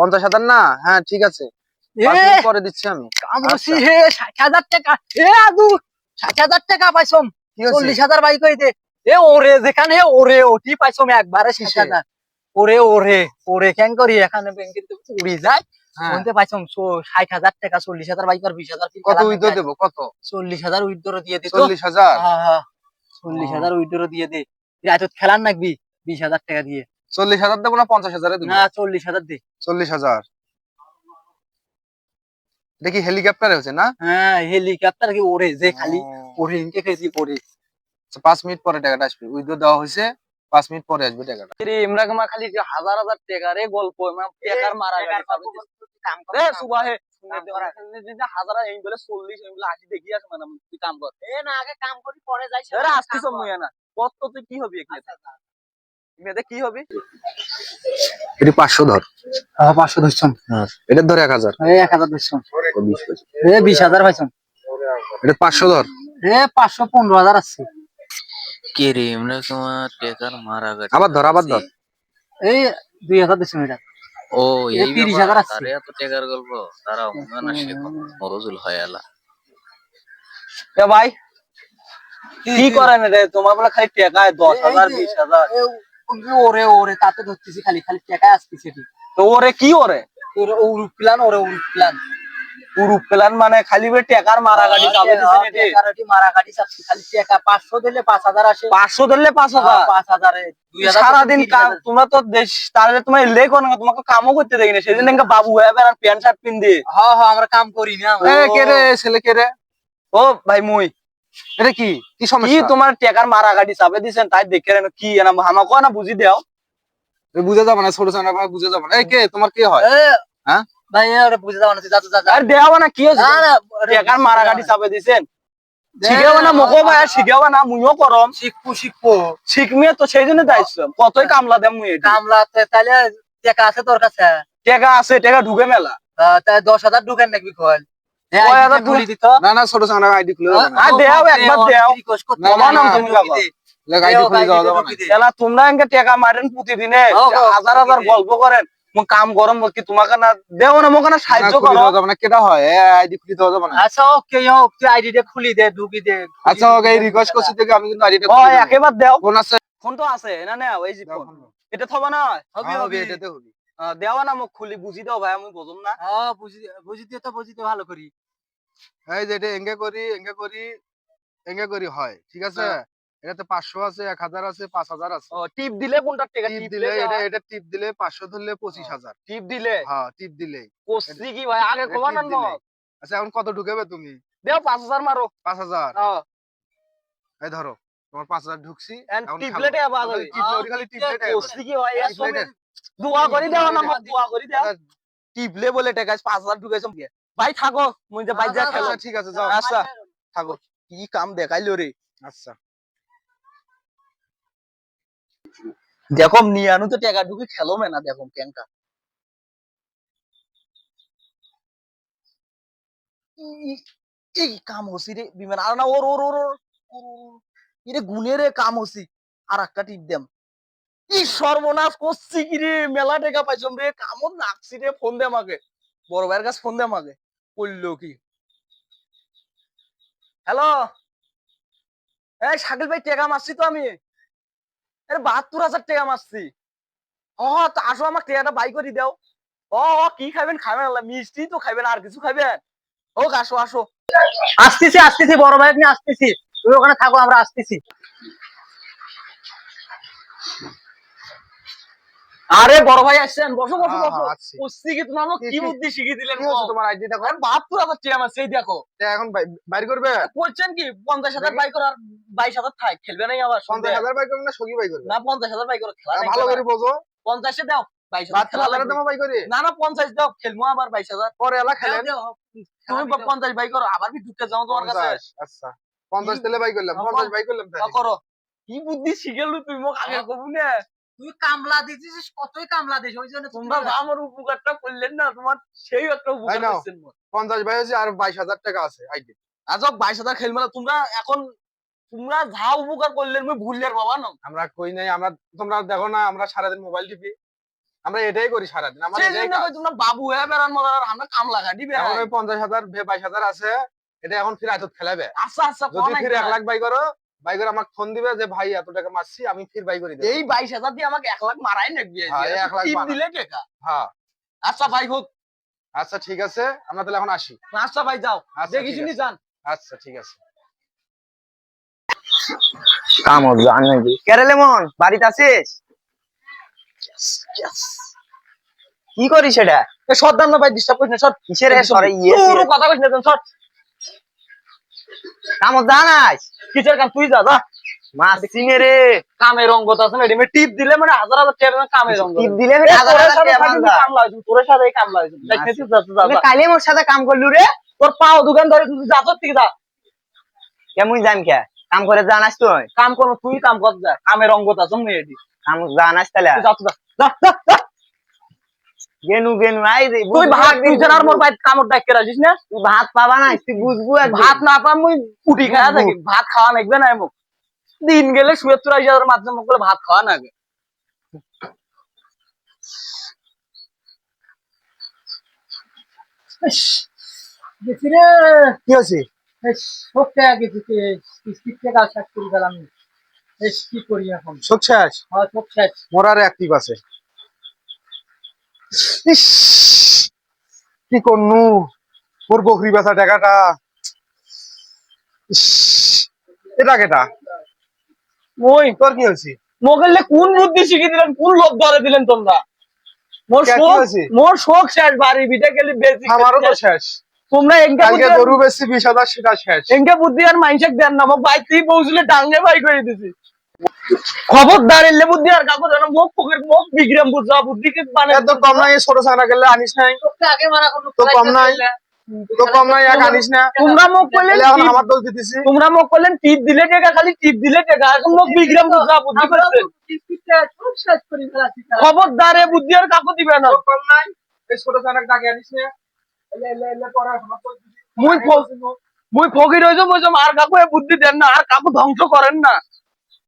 পঞ্চাশ হাজার না? হ্যাঁ ঠিক আছে। পরে দিচ্ছি আমি। কামড়ছি আচ্ছা। হে ষাট হাজার টাকা। এ আদু ষাট হাজার টাকা পাইছম। চল্লিশ হাজার বাইক হইতে এ ওরে যেখানে ওরে ওটি পাইছম একবারে ষাট হাজার। ওরে ওরে ওরে কেন করি? এখানে ব্যাংকে উড়ি যায়। হ্যাঁ। পাইছম ষাট হাজার টাকা চল্লিশ হাজার বাইক আর বিশ হাজার কত খেলা উইথড্র দেবো? কত? চল্লিশ হাজার উইথড্র দিয়ে দিত চল্লিশ হাজার? হ্যাঁ, হ্যাঁ। চল্লিশ হাজার উইথড্র দিয়ে দে। রাত খেলার নাকবি বিশ হাজার টাকা দিয়ে। চল্লিশ হাজার দেবো না পঞ্চাশ হাজারে দেবো? না চল্লিশ হাজার দে। চল্লিশ হাজার। দেখি হেলিকপ্টার হয়েছে না? হ্যাঁ হেলিকপ্টার কি ওরে যে খালি। ওরে ইনকে খেয়েছি ওরে আচ্ছা, পাঁচ মিনিট পরে টাকাটা আসবে। উইথড্র দেওয়া হয়েছে পাঁচ মিনিট পরে আসবে টাকাটা। রে ইমরা কামা খালি যে হাজার হাজার টাকা রে গল্প টাকার মারা গাড়ি পাবে রে সুবাহে হাজার এই বলে চল্লিশ এই বলে আশি দেখি আছে মানে তুই কাম কর। এ না আগে কাম করি পরে যাই এরা আসতিস মুই না। কত তুই কি হবি এখানে? মেয়েদের কি হবি এটি পাঁচশো ধর। হ্যাঁ পাঁচশো ধরছন এটা ধর এক হাজার। এক হাজার ধরছন বিশ এ বিশ হাজার পাইছন এটা পাঁচশো ধর। এ পাঁচশো পনেরো হাজার আছে। কে রে আমরা তোমার টেকার মারা আবার ধর আবার ধর। এই দুই হাজার এটা ও এই তিরিশ হাজার আসছে। তারে এত টেকার গল্প। তারা উন্নয়ন শেখো মরজুল এ ভাই কি করেন রে? তোমার বলে খালি টাকায় দশ হাজার বিশ হাজার। ওরে ওরে তাতে ধরতেছি খালি খালি টাকায় আসতেছি তো ওরে কি ওরে? ওরে উরুপ প্ল্যান ওরে উরুপ প্ল্যান উরুপ প্ল্যান মানে খালি বে টাকার মারা গাড়ি চাবে দিছেন মারা গাড়ি চাচ্ছি খালি টাকা। পাঁচশো দিলে পাঁচ হাজার আসে। পাঁচশো দিলে পাঁচ হাজার? পাঁচ হাজারে। সারাদিন কাম তোমরা তো দেশ তাহলে তোমার লে করো না তোমাকে কামও করতে দেখি না সেদিন একটা বাবু হয়ে বেড়ান প্যান্ট শার্ট পিন দিয়ে। হ্যাঁ হ্যাঁ আমরা কাম করি না এ কে রে ছেলে কে রে? ও ভাই মুই। এটা কি? কি কি সমস্যা তোমার টেকার মারা গাড়ি চাপে দিছেন তাই দেখে কি না আমাকে না বুঝি দেও। বুঝে যাবে না ছোট ছোট বুঝে যাবে না। এই কে তোমার কে হয়? হ্যাঁ? ভাই আরে বুঝে দাও না যা যা আর দেও না কি হচ্ছে টেকার মারা গাড়ি চাপে দিছেন শিখাও না মকো ভাই আর শিখাও না মুইও করম শিখব শিখব শিখমিয়ে তো সেই জন্য দাইছ। কতই কামলা দেম মুই কামলা তাহলে টাকা আছে তোর কাছে? টাকা আছে টাকা ঢুকে মেলা। তাই দশ হাজার ঢুকেন নাকি কল কয় হাজার ঢুলি দিত। না না ছোট ছোট আইডি খুলে যাবে না। আর দেও একবার দেও। না, বাবা না, নাম না, তুমি বাবা আইডি খুলে যাওয়া যাবে না। এলা তোমরা এনকে টাকা মারেন প্রতিদিনে। হাজার হাজার গল্প করেন। মু কাম গরম তোমাকে না দেও না মোকে না না, সাহায্য খুলে করো। দেওয়া কেটা হয়? এ আইডি খুলে দেওয়া যাবে না। আচ্ছা ওকে খুলি দে ঢুকি দে আচ্ছা ওকে রিকোয়েস্ট করছি থেকে আমি কিন্তু আইডিটা ও একেবার দেও। ফোন আছে? ফোন তো আছে না না ওই যে দাও ফোন। ফোন। এটা থবা না হবে এটাতে হবে। দেওয়া না মোক খুলি বুঝি দাও ভাই আমি বুঝুম না। বুঝি বুঝি দিয়ে তো বুঝিতে ভালো করি এই যে এটা এঙ্গে করি এঙ্গে করি এঙ্গে করি হয় ঠিক আছে। এটাতে পাঁচশো আছে এক হাজার আছে পাঁচ হাজার আছে। টিপ দিলে কোনটা টিপ দিলে এটা এটা টিপ দিলে পাঁচশো ধরলে পঁচিশ হাজার টিপ দিলে? হ্যাঁ টিপ দিলে কি ভাই আগে এটা কবা না টিপ দিলে। আচ্ছা এখন কত ঢুকেবে তুমি? দেও 5000 মারো পাঁচ হাজার এই ধরো তোমার পাঁচ হাজার ঢুকছি এন্ড এখন টিপ খাব। প্লেটে আবার খালি টিপ ওরি খালি টিপ প্লেটে কি ভাই। দোয়া করি দাও না দোয়া করি দাও। আচ্ছা, টিপলে বলে টাকা 5000 ঢুকাইছম কি ভাই থাকো মুই যে বাইজা খেলো আচ্ছা, ঠিক আছে যাও আচ্ছা থাকো। কি কাম দেখাইলো রে? আচ্ছা। দেখো নিয়ানু তো টাকা ঢুকে খেলো মেনা দেখো কেনকা। এই কাম হসি রে বিমান। আর না ওর ওর ওর। এরে গুনে রে কাম হসি। আর একটা টিপ দেম। ই সর্বনাশ করছি কি রে? মেলা টেকা পাইছম রে। কামত নাকছি রে ফোন দে আমাকে। বড় ভাইয়ের কাছে ফোন দে আমাকে। করল কি? হ্যালো এই শাকিল ভাই টেকা মারছি তো আমি। আরে বাহাত্তর হাজার টাকা মারছি। হ হ, তা আসো আমার টাকাটা বাই করে দাও। ও ও, কি খাবেন খাবেন মিষ্টি তো খাবেন আর কিছু খাবেন হোক আসো আসো। আসতেছি আসতেছি বড় ভাই নিয়ে আসতেছি। তুমি ওখানে থাকো আমরা আসতেছি। আরে বড় ভাই আসছেন বসো বসো হ্যাঁ, বসো। হ্যাঁ। কুস্তি কি তোমার কি- বুদ্ধি শিখিয়ে দিলেন তোমার আইডিটা আরে বাহাত্তর হাজার টাকা আমার সেই দেখো। এখন বাই- বাইর করবে? করছেন কি? পঞ্চাশ হাজার বাই করার বাইশ হাজার থাক খেলবে নাই আবার পঞ্চাশ। হাজার বাই করবে না সগি বাই করবে? না পঞ্চাশ হাজার বাই করে খেলা ভালো করে বোঝো। পঞ্চাশে দাও খেলা না না পঞ্চাশ দাও খেলব আবার বাইশ হাজার। পরে এলা খেলেন। তুমি পঞ্চাশ বাই করো আবার কি ঢুকতে যাও তোমার কাছে? আচ্ছা। পঞ্চাশ? তেলে বাই করলাম হ্যাঁ, পঞ্চাশ। বাই করলাম করো। কি বুদ্ধি শিখেলু তুই মোক আগে হ্যাঁ। কবু না তুই কামলা দিছিস কতই কামলা দিস? ওই জন্য তোমরা আমার উপকারটা করলেন না তোমার সেই একটা উপকার করছেন। পঞ্চাশ বাই হচ্ছে আর বাইশ হাজার টাকা আছে আইডি আজব বাইশ হাজার খেলবে না তোমরা এখন তোমরা যা উপকার করলেন মুই ভুললে বাবা না আমরা কই নাই আমরা তোমরা দেখো না আমরা সারাদিন মোবাইল টিপি আমরা এটাই করি সারাদিন আমার এটাই তোমরা বাবু হয়ে বেড়ান মনে হয় আমরা কাম লাগা দিবে এখন ওই পঞ্চাশ হাজার বাইশ হাজার আছে এটা এখন ফির আয়ত ফেলাবে আচ্ছা আচ্ছা যদি কোন ফির এক লাখ বাই করো বাই করে আমাকে ফোন দিবে যে ভাই এত টাকা মারছি আমি ফির বাই করে দেবো। এই বাইশ হাজার দিয়ে আমাকে এক লাখ মারাই নাকবি হ্যাঁ, এক লাখ দিলে টেকা। হ্যাঁ। আচ্ছা ভাই হোক। আচ্ছা ঠিক আছে। আমরা তাহলে এখন আসি। আচ্ছা ভাই যাও। আচ্ছা দেখি শুনি যান। আচ্ছা ঠিক আছে। কাম হবে জান নাকি? কেরে মন বাড়িতে আছিস? কি করিস এটা? এ সর্দার না ভাই ডিস্টার্ব করিস না সর। কিসের সরে ইয়ে কথা কইস না তুমি, সর। কাম জানাস। কিসের কাম? তুই যা যা। মাছ সিঙে রে। কামের রঙ্গত আছে না এডিমে টিপ দিলে মানে হাজার হাজার টাকা কামের রঙ্গ টিপ দিলে ফের হাজার হাজার টাকা। কাম লাগাইছি, তোরের সাথে কাম লাগাইছি। তুই। কালি মোর সাথে কাম করলু রে। তোর পাও দোকান ধরে তুই যা তোর থেকে যা। কেমন জান কে? কাম করে জানাস তুই। কাম করো তুই কাম কর যা। কামের রঙ্গত আছে না এডি কাম জানাস তাহলে। যা, যা, যা। গেনু গেনু আই রে তুই ভাত তুই যেন আর মোর ভাই কামড় রাখিস না? তুই ভাত পাবা না তুই বুঝবু একদিন। ভাত না পাম মুই উঠি খাওয়া থাকি। ভাত খাওয়া লাগবে না দিন গেলে শুয়ে চুরাই যাওয়ার মাধ্যমে ভাত খাওয়া না কি আছে সব টাকা গেছি কিস্তির টাকা শেষ করে গেলাম। কি করি এখন? শোক শেষ? হ্যাঁ শেষ। অ্যাক্টিভ আছে। ইস, কি করনু? ওর বকরি বেচা টাকাটা। এটা কেটা? ওই তোর কি হয়েছে? মোগলে কোন বুদ্ধি শিখে দিলেন কোন লোভ ধরে দিলেন তোমরা? মোর শোক? মোর শোক শেষ বাড়ি বিটে গেলি বেশি আমারও তো শেষ। তোমরা এনকে কালকে গরু বেশি হাজার সেটা শেষ। এনকে বুদ্ধি আর মাইন্ডসেট দেন না মোক বাইক তুই পৌঁছলে ডাঙ্গে বাই করে দিছি। খবরদার এলে বুদ্ধি আর কাকু জানো মুখ পকেট মুখ বিগ্রাম বুঝা বুদ্ধি কে মানে? এত কম নাই ছোট ছানা গেলে আনিস নাই। তোকে আগে মারা করল তো কম নাই। তো কম নাই এক আনিস না। তোমরা মুখ করলেন আমার দোষ দিতেছি। তোমরা মুখ করলেন টিপ দিলে টাকা খালি টিপ দিলে টাকা। এখন মুখ বিগ্রাম বুঝা বুদ্ধি করছেন খবরদার এ বুদ্ধি আর কাকু দিবে না। তো কম নাই এই ছোট ছানা ডাকে আনিস না? এলে এলে এলে পরে আমার দোষ দিতেছি। মুই মুই ফকির হইছো বলছো আর কাকু এ বুদ্ধি দেন না আর কাকু ধ্বংস করেন না।